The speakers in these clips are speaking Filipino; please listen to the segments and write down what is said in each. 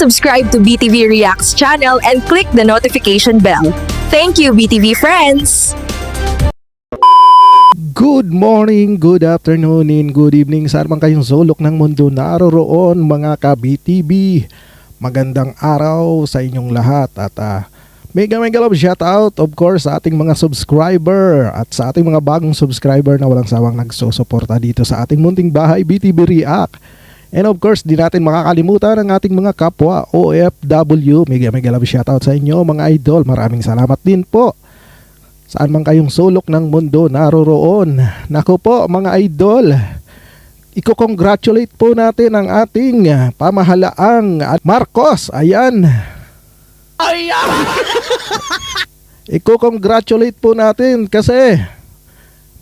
subscribe to BTV Reacts channel and click the notification bell. Thank you, BTV friends! Good morning, good afternoon, and good evening sa armang kayong sulok ng mundo naroroon mga ka-BTB. Magandang araw sa inyong lahat at ah, mega mega love shout out of course sa ating mga subscriber at sa ating mga bagong subscriber na walang sawang nagsusuporta dito sa ating munting bahay BTB React. And of course, di natin makakalimutan ang ating mga kapwa OFW. Mega mega love shout out sa inyo mga idol. Maraming salamat din po saan man kayong sulok ng mundo naroroon. Nako po mga idol, iko-congratulate po natin ang ating pamahalaang at Marcos. Ayan. Iko-congratulate po natin kasi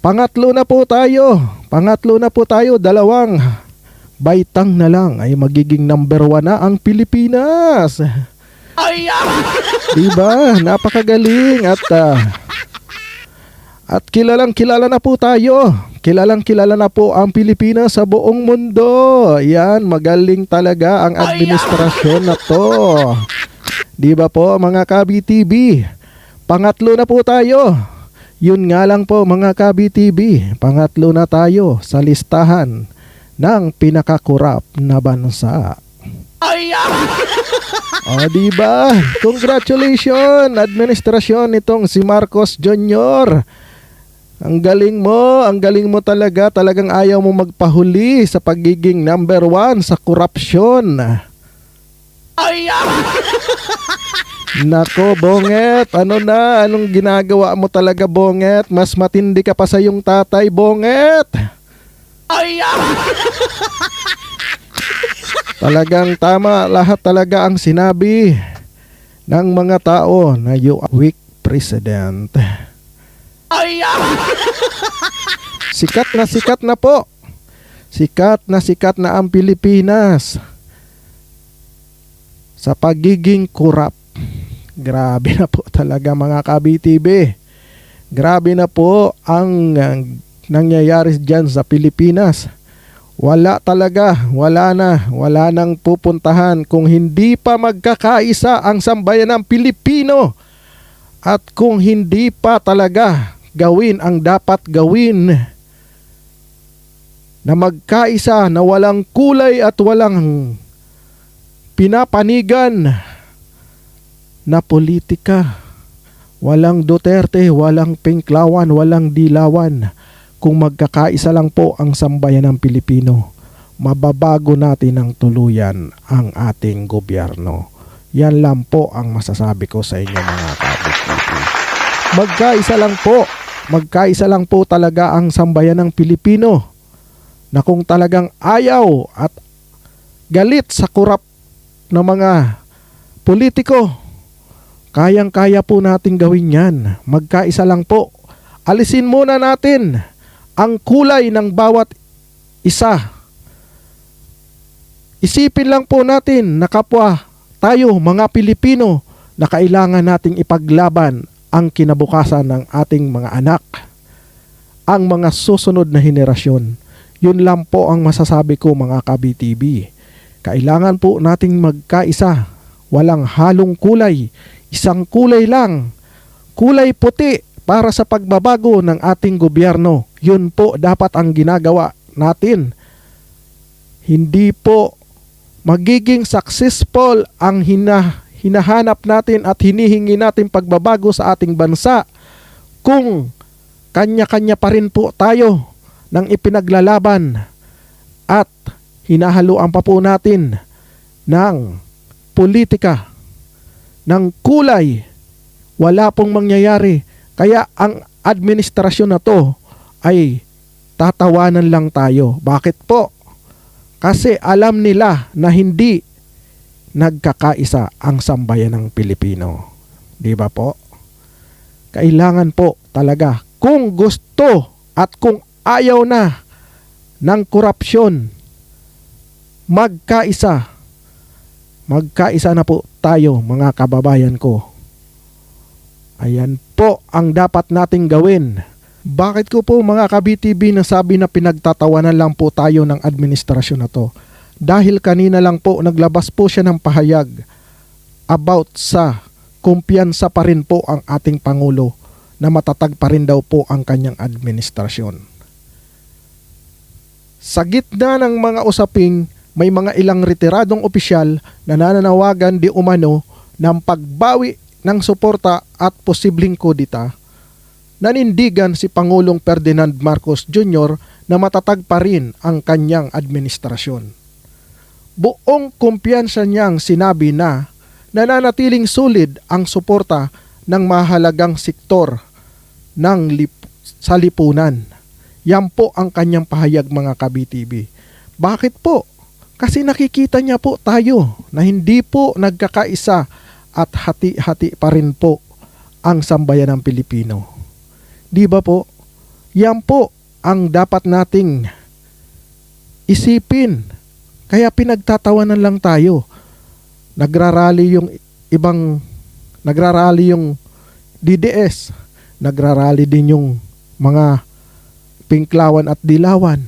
pangatlo na po tayo. Pangatlo na po tayo, dalawang baitang na lang ay magiging number one na ang Pilipinas. Diba? Napakagaling at ah, at kilalang kilala na po tayo. Kilalang kilala na po ang Pilipinas sa buong mundo. Yan, magaling talaga ang administrasyon na to. Di ba po mga ka-BTB? Pangatlo na po tayo. Yun nga lang po mga ka-BTB. Pangatlo na tayo sa listahan ng pinakakurap na bansa. O, di ba? Congratulations, administrasyon nitong si Marcos Jr. Ang galing mo, ang galing mo talaga. Talagang ayaw mo magpahuli sa pagiging number one sa korupsyon. Nako, Bonget. Ano na? Anong ginagawa mo talaga, Bonget? Mas matindi ka pa sa yung tatay, Bonget. Talagang tama lahat talaga ang sinabi ng mga tao na you are weak president. Sikat na sikat na po. Sikat na sikat na ang Pilipinas sa pagiging kurap. Grabe na po talaga mga ka-BTB. Grabe na po ang nangyayari dyan sa Pilipinas. Wala talaga, wala na, wala nang pupuntahan kung hindi pa magkakaisa ang sambayan ng Pilipino. At kung hindi pa talaga gawin ang dapat gawin na magkaisa na walang kulay at walang pinapanigan na politika. Walang Duterte, walang Pinklawan, walang Dilawan. Kung magkakaisa lang po ang sambayan ng Pilipino, mababago natin ng tuluyan ang ating gobyerno. Yan lang po ang masasabi ko sa inyo mga kabukiti. Magkaisa lang po, magkaisa lang po talaga ang sambayan ng Pilipino na kung talagang ayaw at galit sa kurap ng mga politiko, kayang-kaya po natin gawin yan. Magkaisa lang po. Alisin muna natin ang kulay ng bawat isa. Isipin lang po natin na kapwa tayo mga Pilipino na kailangan nating ipaglaban ang kinabukasan ng ating mga anak, ang mga susunod na henerasyon. Yun lang po ang masasabi ko mga ka-BTB. Kailangan po nating magkaisa. Walang halong kulay. Isang kulay lang. Kulay puti para sa pagbabago ng ating gobyerno. Yun po dapat ang ginagawa natin. Hindi po magiging successful ang hina, hinahanap natin at hinihingi natin pagbabago sa ating bansa kung kanya-kanya pa rin po tayo ng ipinaglalaban at hinahaluan pa po natin ng politika, ng kulay. Wala pong mangyayari. Kaya ang administrasyon na to ay tatawanan lang tayo. Bakit po? Kasi alam nila na hindi nagkakaisa ang sambayan ng Pilipino. Di ba po? Kailangan po talaga kung gusto at kung ayaw na ng korupsyon, magkaisa. Magkaisa na po tayo mga kababayan ko. Ayan po ang dapat nating gawin. Bakit ko po mga ka-BTB nasabi na pinagtatawanan lang po tayo ng administrasyon na to? dahil kanina lang po naglabas po siya ng pahayag about sa kumpiyansa pa rin po ang ating Pangulo na matatag pa rin daw po ang kanyang administrasyon. Sa gitna ng mga usaping, may mga ilang retiradong opisyal na nananawagan di umano ng pagbawi ng suporta at posibleng kodita. Nanindigan si Pangulong Ferdinand Marcos Jr. na matatag pa rin ang kanyang administrasyon. Buong kumpiyansa niyang sinabi na nananatiling solid ang suporta ng mahalagang sektor ng lip- sa lipunan. Yan po ang kanyang pahayag mga kabitibi. Bakit po? Kasi nakikita niya po tayo na hindi po nagkakaisa at hati-hati pa rin po ang sambayan ng Pilipino. Di ba po? Yan po ang dapat nating isipin. Kaya pinagtatawanan lang tayo. Nagrarally yung ibang nagrarally yung DDS, nagrarally din yung mga Pinklawan at Dilawan.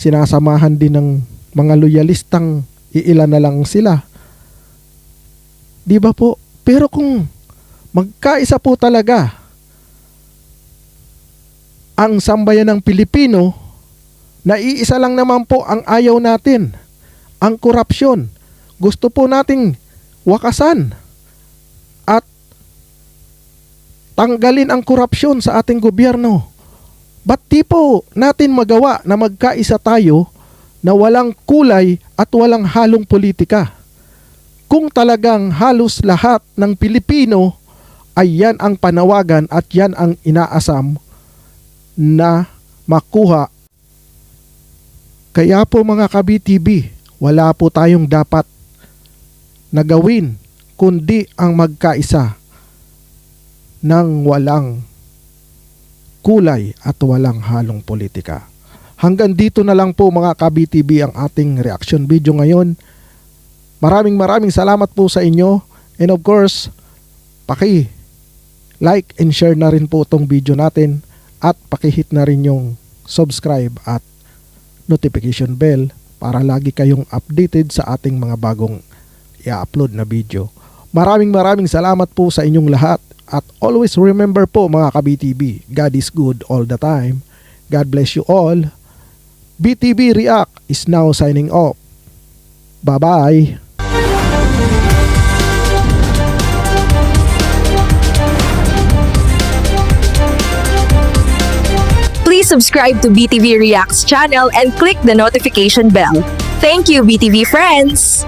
Sinasamahan din ng mga loyalistang iilan na lang sila. Di ba po? Pero kung magkaisa po talaga ang sambayan ng Pilipino, naiisa lang naman po ang ayaw natin, ang korupsyon. Gusto po nating wakasan at tanggalin ang korupsyon sa ating gobyerno. Ba't di po natin magawa na magkaisa tayo na walang kulay at walang halong politika? Kung talagang halos lahat ng Pilipino ay yan ang panawagan at yan ang inaasam na makuha. Kaya po mga ka-BTB, wala po tayong dapat na gawin kundi ang magkaisa ng walang kulay at walang halong politika. Hanggang dito na lang po mga ka-BTB ang ating reaction video ngayon. Maraming maraming salamat po sa inyo and of course, paki like and share na rin po itong video natin at pakihit na rin yung subscribe at notification bell para lagi kayong updated sa ating mga bagong i-upload na video. Maraming maraming salamat po sa inyong lahat at always remember po mga ka-BTB, God is good all the time. God bless you all. BTB React is now signing off. Bye-bye. Subscribe to BTV Reacts channel and click the notification bell. Thank you, BTV friends!